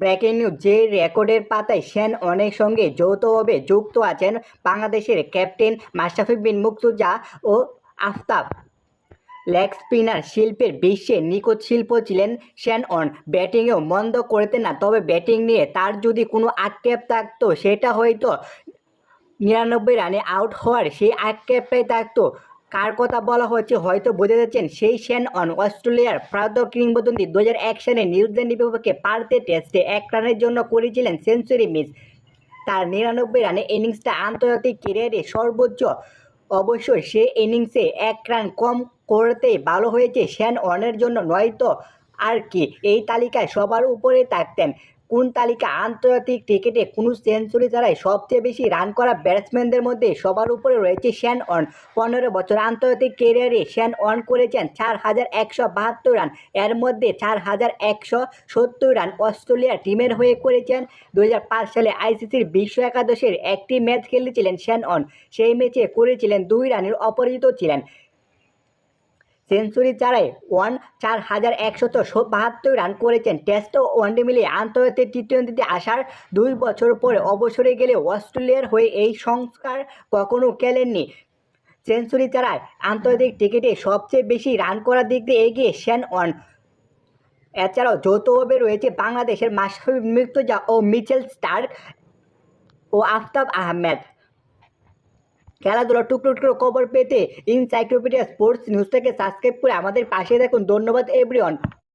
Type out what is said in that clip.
Breaking news, যে রেকর্ডের পাতায় সেন অনেক সঙ্গে যৌথভাবে যুক্ত আছেন বাংলাদেশের ক্যাপ্টেন মাশরাফি বিন মুর্তজা ও আফতাব। লেগ স্পিনার শিল্পের বিশ্বে নিখুঁত শিল্প ছিলেন শ্যান অন। ব্যাটিংয়েও মন্দ করতেন না, তবে ব্যাটিং নিয়ে তার যদি কোনো আক্ষেপ থাকতো, সেটা হয়তো নিরানব্বই রানে আউট হওয়ার সেই আক্ষেপটাই থাকতো। কার কথা বলা হচ্ছে হয়তো বুঝে যাচ্ছেন সেই শ্যান অন অস্ট্রেলিয়ার প্রাত কিংবদন্তি দু হাজার এক সালে নিউজিল্যান্ডের বিপক্ষে পার্থে টেস্টে এক রানের জন্য করেছিলেন সেঞ্চুরি মিস। তার নিরানব্বই রানে ইনিংসটা আন্তর্জাতিক ক্যারিয়ারে সর্বোচ্চ। অবশ্যই সে ইনিংসে এক রান কম করতেই ভালো হয়েছে শ্যান অনের জন্য, নয়তো আর কি। এই তালিকায় সবার উপরে থাকতেন কোন তালিকা আন্তর্জাতিক ক্রিকেটে কোনো সেঞ্চুরি ছাড়াই সবচেয়ে বেশি রান করা ব্যাটসম্যানদের মধ্যে সবার উপরে রয়েছে শ্যান অন পনেরো বছর আন্তর্জাতিক ক্যারিয়ারে শ্যান অন করেছেন চার হাজার একশো বাহাত্তর রান এর মধ্যে চার হাজার একশো সত্তর রান অস্ট্রেলিয়া টিমের হয়ে করেছেন। দু হাজার পাঁচ সালে আইসিসির বিশ্ব একাদশের একটি ম্যাচ খেলেছিলেন শ্যান অন সেই ম্যাচে করেছিলেন দুই রানের অপরাজিত ছিলেন। সেঞ্চুরি ছাড়াই ওয়ান চার হাজার একশত বাহাত্তর রান করেছেন। টেস্ট ও ওয়ানডে মিলিয়ে আন্তর্জাতিক টি টোয়েন্টিতে আসার দুই বছর পরে অবসরে গেলে অস্ট্রেলিয়ার হয়ে এই সংস্কার কখনো খেলেননি। সেঞ্চুরি ছাড়াই আন্তর্জাতিক ক্রিকেটে সবচেয়ে বেশি রান করার দিক দিয়ে এগিয়ে শ্যান ওয়ান এছাড়াও যৌথভাবে রয়েছে বাংলাদেশের মাশরাফি মুর্তজা ও মিচেল স্টার্ক ও আফতাব আহমেদ। খেলাধুলা টুকরো টুকরো খবর পেতে ইনসাইক্লোপিডিয়া স্পোর্টস নিউজটাকে সাবস্ক্রাইব করে আমাদের পাশে দেখুন ধন্যবাদ এভরিওয়ান